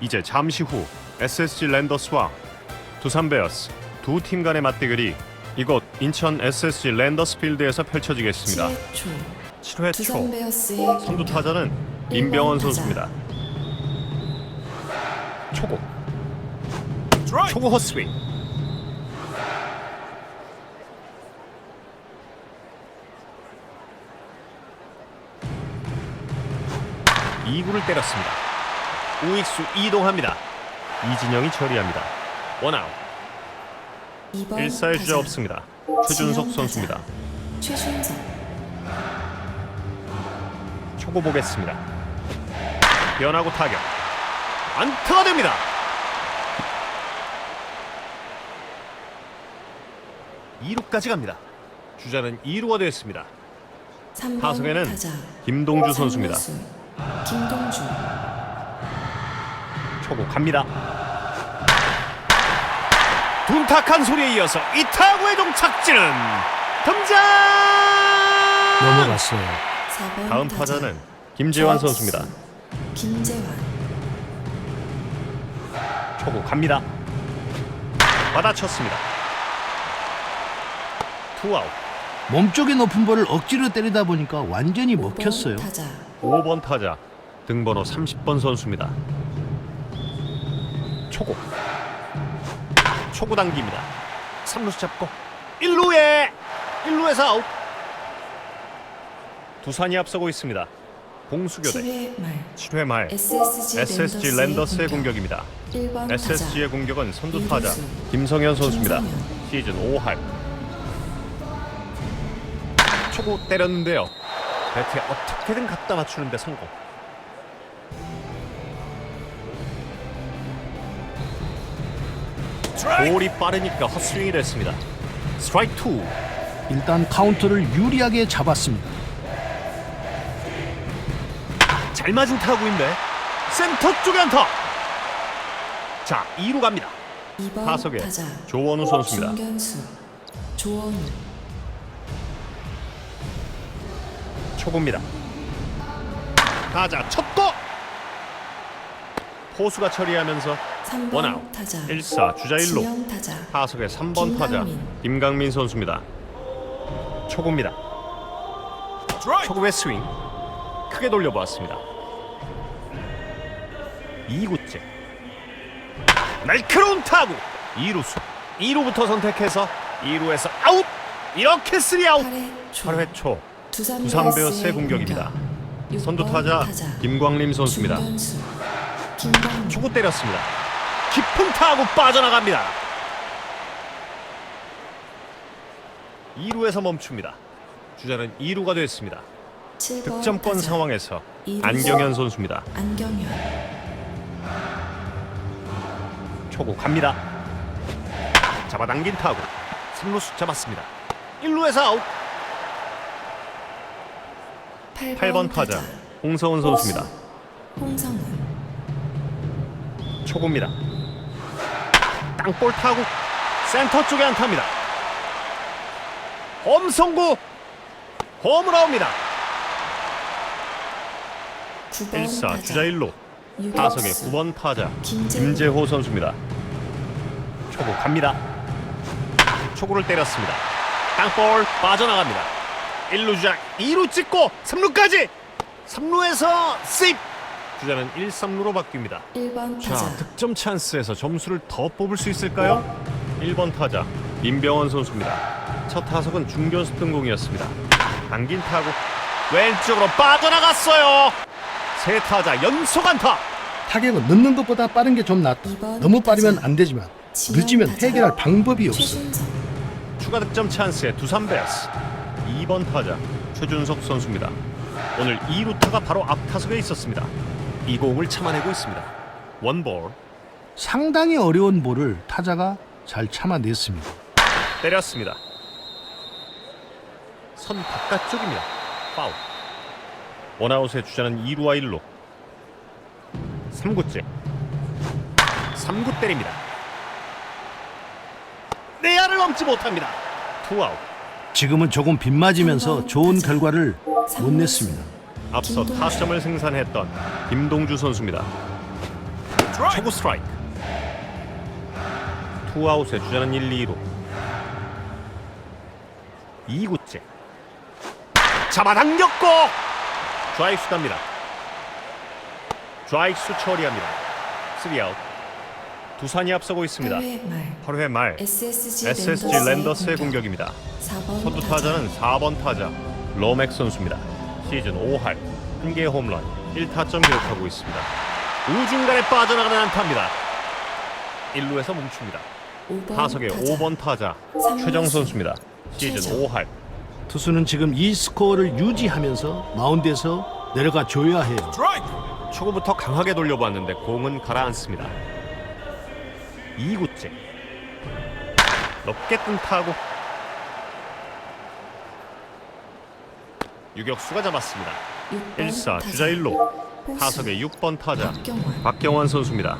이제 잠시 후 SSG 랜더스와 두산 베어스 두 팀 간의 맞대결이 이곳 인천 SSG 랜더스 필드에서 펼쳐지겠습니다. 7회 초 7회 두산 초 베어스의 선두. 타자는 임병헌 타자. 선수입니다. 초고 초고 헛스윙 이구를 때렸습니다. 우익수 이동합니다. 이진영이 처리합니다. 원아웃. 이번 1사의 주자. 없습니다. 최준석 선수입니다. 최준석 초고 보겠습니다. 변하고 타격. 안타가 됩니다. 이루까지 갑니다. 주자는 2루가 되었습니다. 3번 타석에는. 김동주 선수입니다. 김동주 초고 갑니다. 둔탁한 소리에 이어서 이 타구의 동착지는 등장! 넘어갔어요. 4번 다음 타자. 타자는 김재환 선수입니다. 김재환 초고 갑니다. 받아쳤습니다. 투아웃. 몸쪽에 높은 볼을 억지로 때리다 보니까 완전히 5번 먹혔어요. 타자 5번 타자 등번호 30번 선수입니다. 초고. 초고 당깁니다. 3루수 잡고 1루에 1루에서 아웃. 두산이 앞서고 있습니다. 공수교대 7회 말 7회 말 SSG, SSG 랜더스의 공격입니다. 1번 SSG의 공격은 선두 타자 이루수. 김성현 선수입니다. 김성현. 시즌 5할 초고 때렸는데요. 배트에 어떻게든 갖다 맞추는데 성공. 볼이 빠르니까 헛스윙이 됐습니다. 스트라이크 2. 일단 카운트를 유리하게 잡았습니다. 잘 맞은 타구인데 센터 쪽에 안타. 자, 2루 갑니다. 2번 타석에 타자 조원우 선수입니다. 중견수 조원우 초보입니다. 타자 첫도 포수가 처리하면서 3번 원아웃. 타자 1사 주자 1루 지명 타자 타석의 3번 타자 김강민. 김강민 선수입니다. 초구입니다. 초구의 스윙 크게 돌려보았습니다. 2구째 날카로운 타구 2루수 2루부터 선택해서 2루에서 아웃 이렇게 3아웃 8회 초 8회 초 두산, 두산 베어스의 공격입니다. 공격. 선두 6번 타자 김광림 선수입니다. 중견수 초구 때렸습니다. 깊은 타구 빠져나갑니다. 2루에서 멈춥니다. 주자는 2루가 됐습니다. 7번 득점권 타자 상황에서. 안경현 선수입니다. 안경현 초구 갑니다. 잡아당긴 타구 3루수 잡았습니다. 1루에서 아웃 8번, 8번 타자 홍성훈 선수입니다. 홍성훈 초구입니다. 땅볼 타구 센터 쪽에 안타입니다. 홈성구 홈으로 나옵니다. 9번 1사 타자 주자 1루 유격수. 타석의 9번 타자 김재호. 김재호 선수입니다. 초구 갑니다. 초구를 때렸습니다. 땅볼 빠져나갑니다. 1루 주자 2루 찍고 3루까지 3루에서 세입 주자는 1, 3루로 바뀝니다. 1번 자, 타자 득점 찬스에서 점수를 더 뽑을 수 있을까요? 1번 타자 임병헌 선수입니다. 첫 타석은 중견수 등공이었습니다. 당긴 타구 왼쪽으로 빠져나갔어요. 세 타자 연속 안타. 타격은 넣는 것보다 빠른 게 좀 낫다. 이번 너무 빠르면. 안 되지만 늦으면. 해결할 방법이 없어. 최준석 추가 득점 찬스에 두산 베어스 2번 타자 최준석 선수입니다. 오늘 2루타가 바로 앞 타석에 있었습니다. 이 공을 참아내고 있습니다. 원볼 상당히 어려운 볼을 타자가 잘 참아냈습니다. 때렸습니다. 선 바깥쪽입니다. 파울. 원아웃의 주자는 2루와 1루. 3구째. 3구 때립니다. 내야를 넘지 못합니다. 투아웃. 지금은 조금 빗맞으면서 좋은. 결과를 못. 냈습니다. 앞서. 타점을 생산했던 김동주 선수입니다. 초구 스트라이크. 투아웃에 주자는 1, 2루 2구째. 잡아당겼고 좌익수 갑니다. 좌익수 처리합니다. 3아웃. 두산이 앞서고 있습니다. 8회 말. 8회 말. SSG, SSG 랜더스의 공격입니다. 4번 선두 타자는 4번 타자 로맥 선수입니다. 시즌 5할 1개의 홈런 1타점 기록하고 있습니다. 우중간에 빠져나가는 안타입니다. 1루에서 멈춥니다. 타석의 5번 타자 최정 선수입니다. 시즌 최정. 5할 투수는 지금 이 스코어를 유지하면서 마운드에서 내려가 줘야 해요. 초구부터 강하게 돌려봤는데 공은 가라앉습니다. 2구째 높게 뜬 타구 유격수가 잡았습니다. 1사 주자 1루 타석의 6번 타자 박경원 박경원 선수입니다.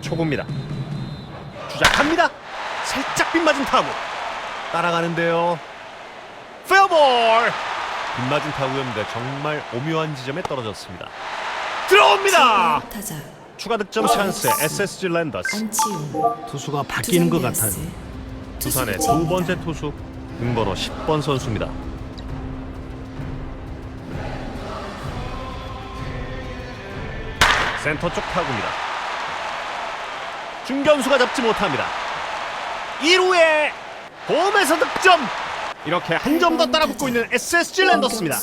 초구입니다. 주자 갑니다. 살짝 빗맞은 타구 따라가는데요. 페어볼 빗맞은 타구였는데 정말 오묘한 지점에 떨어졌습니다. 들어옵니다. 타자 추가 득점 찬스 SSG 랜더스 투수가 바뀌는 것 같아요. 두산의 두 번째 투수 등번호 10번 선수입니다. 센터 쪽 타구입니다. 중견수가 잡지 못합니다. 2루에 홈에서 득점. 이렇게 한 점 더 따라붙고 있는 SSG 랜더스입니다.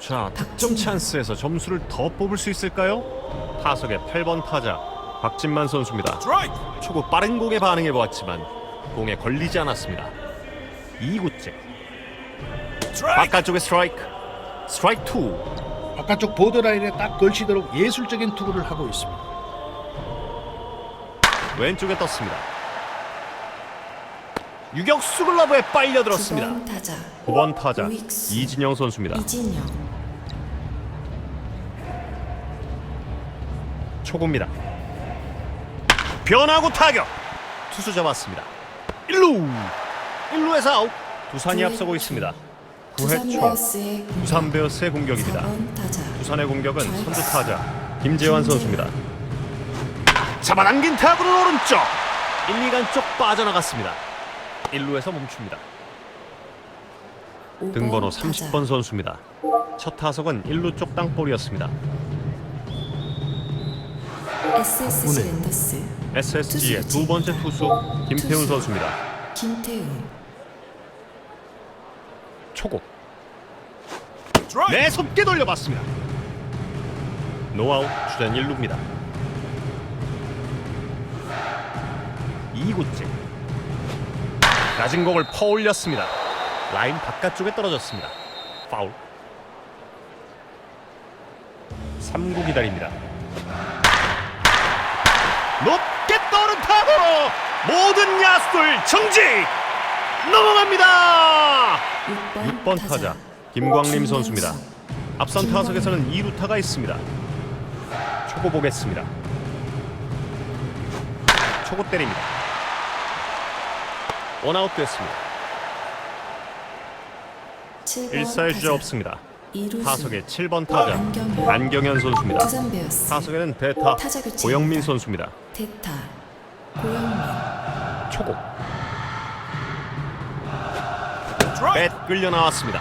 자, 득점 찬스에서 점수를 더 뽑을 수 있을까요? 타석의 8번 타자 박진만 선수입니다. 초구 빠른 공에 반응해 보았지만 공에 걸리지 않았습니다. 2구째 바깥쪽에 스트라이크 스트라이크 2 바깥쪽 보드라인에 딱 걸치도록 예술적인 투구를 하고 있습니다. 왼쪽에 떴습니다. 유격수 글러브에 빨려 들었습니다. 9번 타자 9번 타자 우익수. 이진영 선수입니다. 이진영 초구입니다. 변화구 타격 투수 잡았습니다. 1루 1루에서 아웃 두산이 앞서고 초. 있습니다. 두산 9회 초 베어스의 두산 베어스의 공격입니다. 4번 타자 두산의 공격은. 선두 타자 김재환 선수입니다. 잡아당긴 타구는 오른쪽 1, 2간 쪽 빠져나갔습니다. 1루에서 멈춥니다. 5번 등번호 타자. 30번 선수입니다. 첫 타석은 1루 쪽 땅볼이었습니다. SSG. 랜더스 SSG의 두 번째 투수 김태훈 선수입니다. 김태훈 초고 내손게 돌려봤습니다. 노아웃 주전 1루입니다. 2구째 낮은 공을 퍼올렸습니다. 라인 바깥쪽에 떨어졌습니다. 파울 3구 기다립니다. 높게 떠오른 타구 모든 야수들 정지 넘어갑니다. 6번, 6번 타자 김광림 김광수. 선수입니다. 앞선 타석에서는 2루타가 있습니다. 초고 보겠습니다. 초고 때립니다. 원아웃 됐습니다. 7번 1사의 주자 타자. 없습니다. 타석의 7번 타자 안경현. 안경현 선수입니다. 타석에는 대타 타자. 고영민 선수입니다. 대타 고영민 초고 뱃 끌려 나왔습니다.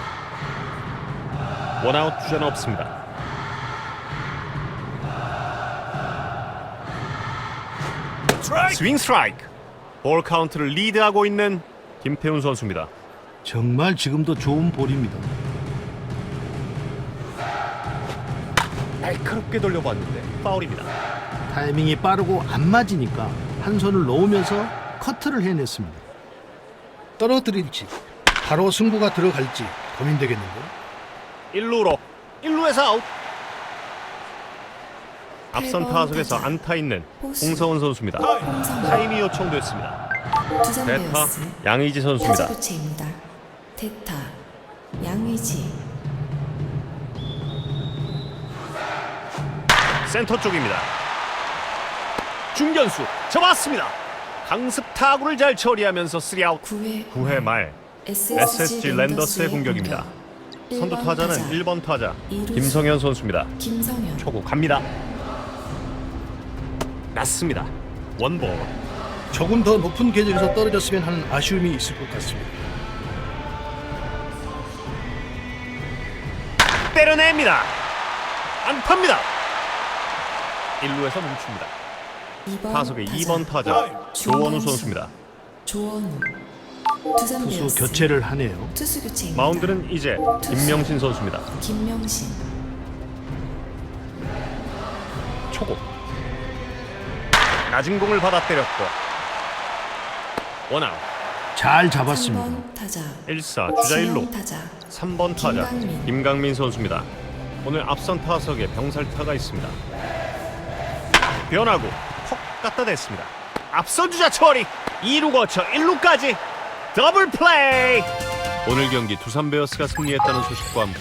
원아웃 주자는 없습니다. 스윙 스트라이크 볼 카운트를 리드하고 있는 김태훈 선수입니다. 정말 지금도 좋은 볼입니다. 날카롭게 돌려봤는데 파울입니다. 타이밍이 빠르고 안 맞으니까 한 손을 놓으면서 커트를 해냈습니다. 떨어뜨릴지 바로 승부가 들어갈지 고민되겠는데요. 1루로 1루에서 아웃. 앞선 타석에서. 안타 있는. 홍성훈 선수입니다. 홍성훈 타임이 요청됐습니다. 대타 양의지 선수입니다. 대타 양의지 센터 쪽입니다. 중견수 잡았습니다. 강습 타구를 잘 처리하면서 3아웃 9회 9회 말 SSG 랜더스의 공격입니다. 선두 타자는 1번 타자. 김성현 선수입니다. 김성현 초구 갑니다. 낮습니다. 원볼 조금 더 높은 궤적에서 떨어졌으면 하는 아쉬움이 있을 것 같습니다. 때려냅니다. 안타입니다. 1루에서 멈춥니다. 2번 타석의 2번 타자 조원우 선수입니다. 조원우 투수 교체를 하네요. 투수 교체 마운드는 이제 김명신 선수입니다. 김명신 초고 낮은 공을 받아 때렸고 원아웃 잘 잡았습니다. 3번 타자 1사 주자 1루 타자 3번 타자 김강민. 김강민 선수입니다. 오늘 앞선 타석에 병살타가 있습니다. 변하고 톡 갖다 댔습니다. 앞선 주자 처리 2루 거쳐 1루까지 더블 플레이! 오늘 경기 두산 베어스가 승리했다는 소식과 함께